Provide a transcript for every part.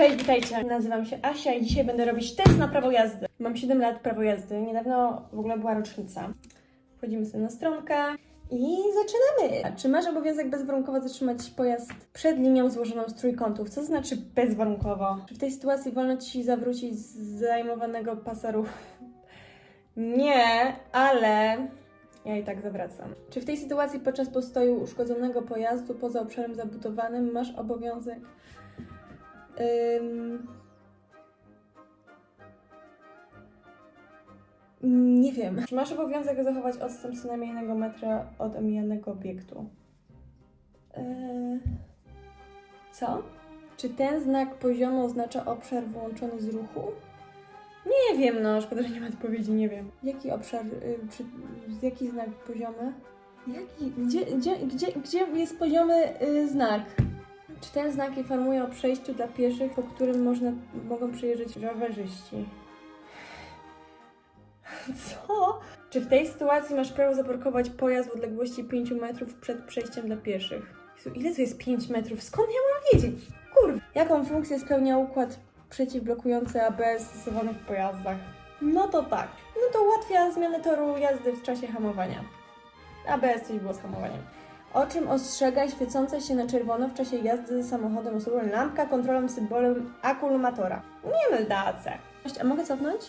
Cześć, witajcie. Nazywam się Asia i dzisiaj będę robić test na prawo jazdy. Mam 7 lat prawo jazdy. Niedawno w ogóle była rocznica. Wchodzimy sobie na stronkę i zaczynamy. Czy masz obowiązek bezwarunkowo zatrzymać pojazd przed linią złożoną z trójkątów? Co znaczy bezwarunkowo? Czy w tej sytuacji wolno Ci zawrócić z zajmowanego pasa ruchu? Nie, ale ja i tak zawracam. Czy w tej sytuacji podczas postoju uszkodzonego pojazdu poza obszarem zabudowanym masz obowiązek. Nie wiem. Czy masz obowiązek zachować odstęp co najmniej jednego metra od omijanego obiektu? Yy... Co? Czy ten znak poziomu oznacza obszar wyłączony z ruchu? Nie wiem, no, szkoda, że nie ma odpowiedzi, nie wiem. Jaki obszar, y, czy, jaki znak poziomy? Jaki, gdzie, gdzie, gdzie, gdzie jest poziomy y, znak? Czy ten znak informuje o przejściu dla pieszych, po którym można, mogą przejeżdżać rowerzyści? Co? Czy w tej sytuacji masz prawo zaparkować pojazd w odległości 5 metrów przed przejściem dla pieszych? Ile to jest 5 metrów? Skąd ja mam wiedzieć? Kurwa. Jaką funkcję spełnia układ przeciwblokujący ABS stosowany w pojazdach? No to tak. No to ułatwia zmianę toru jazdy w czasie hamowania. ABS coś było z hamowaniem. O czym ostrzega świecąca się na czerwono w czasie jazdy samochodem osobowym lampka kontrolą symbolem akumulatora? Nie myl dace. A mogę cofnąć?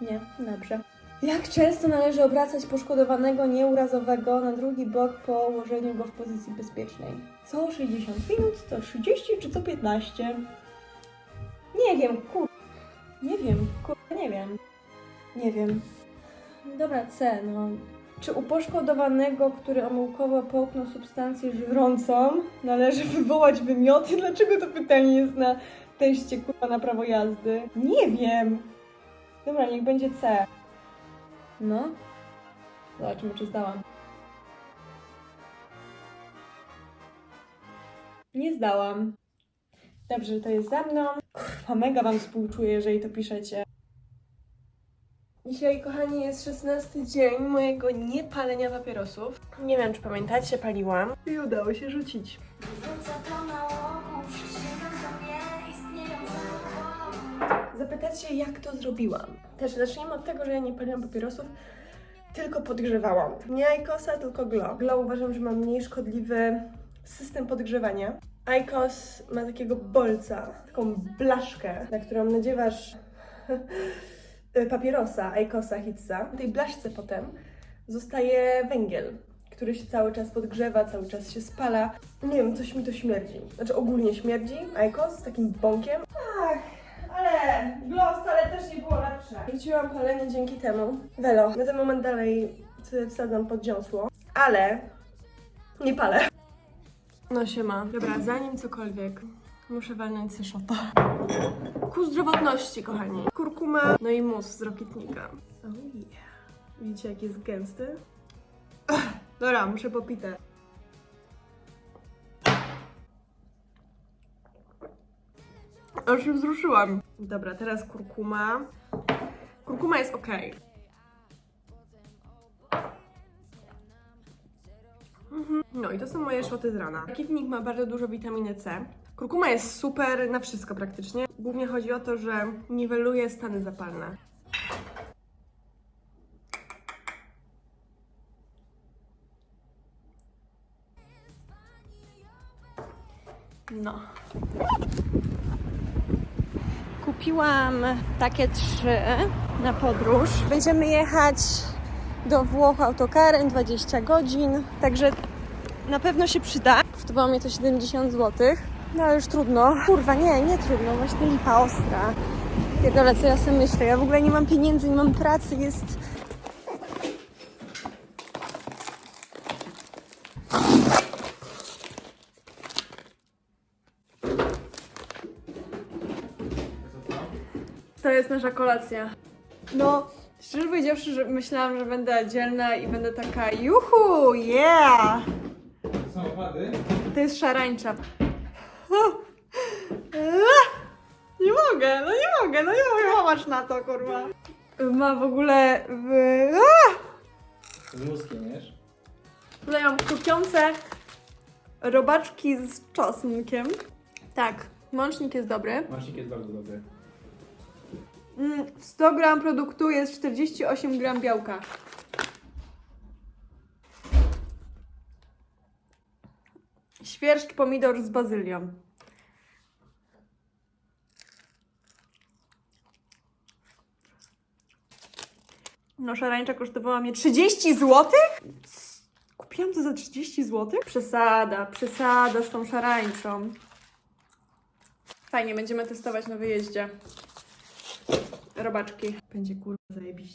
Nie, dobrze. Jak często należy obracać poszkodowanego nieurazowego na drugi bok po ułożeniu go w pozycji bezpiecznej? Co 60 minut, co 30 czy co 15? Nie wiem, kur... Nie wiem, kur... nie wiem. Nie wiem. Dobra, C, no. Czy u poszkodowanego, który omyłkowo połknął substancję żrącą, należy wywołać wymioty? Dlaczego to pytanie jest na teście kurwa na prawo jazdy? Nie wiem. Dobra, niech będzie C. No. Zobaczymy, czy zdałam. Nie zdałam. Dobrze, że to jest za mną. Kurwa, mega wam współczuję, jeżeli to piszecie. Dzisiaj, kochani, jest 16 dzień mojego niepalenia papierosów. Nie wiem, czy pamiętacie, paliłam. I udało się rzucić. Zapytacie, jak to zrobiłam? Też zacznijmy od tego, że ja nie paliłam papierosów, tylko podgrzewałam. Nie Aikosa, tylko Glow. Glow uważam, że ma mniej szkodliwy system podgrzewania. Aikos ma takiego bolca, taką blaszkę, na którą nadziewasz papierosa, Aikosa, Hitsa. W tej blaszce potem zostaje węgiel, który się cały czas podgrzewa, cały czas się spala. Nie wiem, coś mi to śmierdzi. Znaczy ogólnie śmierdzi Aikos z takim bąkiem. Ach, ale glow wcale też nie było lepsze. Rzuciłam palenie dzięki temu. Welo, na ten moment dalej sobie wsadzam pod dziąsło, ale nie palę. No siema. Dobra, zanim cokolwiek, muszę walnąć sobie szota. Ku zdrowotności, kochani. Kurkuma, no i mus z rokitnika. Oh yeah. Widzicie, jak jest gęsty? Ach, dobra, muszę popite. Aż się wzruszyłam. Dobra, teraz kurkuma. Kurkuma jest ok. No i to są moje szoty z rana. Rakietnik ma bardzo dużo witaminy C. Kurkuma jest super na wszystko praktycznie. Głównie chodzi o to, że niweluje stany zapalne. No. Kupiłam takie trzy na podróż. Będziemy jechać do Włoch autokarem 20 godzin, także na pewno się przyda. Kosztowało mnie to 70 zł. No ale już trudno. Kurwa, nie, nie trudno, właśnie lipa ostra. Pierdolę, co ja sobie myślę. Ja w ogóle nie mam pieniędzy, nie mam pracy, jest... To jest nasza kolacja. No, szczerze powiedziawszy, że myślałam, że będę dzielna i będę taka juhu, yeah! Samochody? To jest szarańcza. Mogę, no nie mogę, no nie mogę łamać na to, kurwa. Ma w ogóle w... Z mózgiem, wiesz? Tutaj mam krupiące robaczki z czosnkiem. Tak, Mącznik jest dobry. Masznik jest bardzo dobry. Mm, w 100 gram produktu jest 48 gram białka. Świerszcz pomidor z bazylią. No, szarańcza kosztowała mnie 30 zł? Kupiłam to za 30 zł? Przesada, przesada z tą szarańczą. Fajnie, będziemy testować na wyjeździe. Robaczki. Będzie kurwa zajebiście.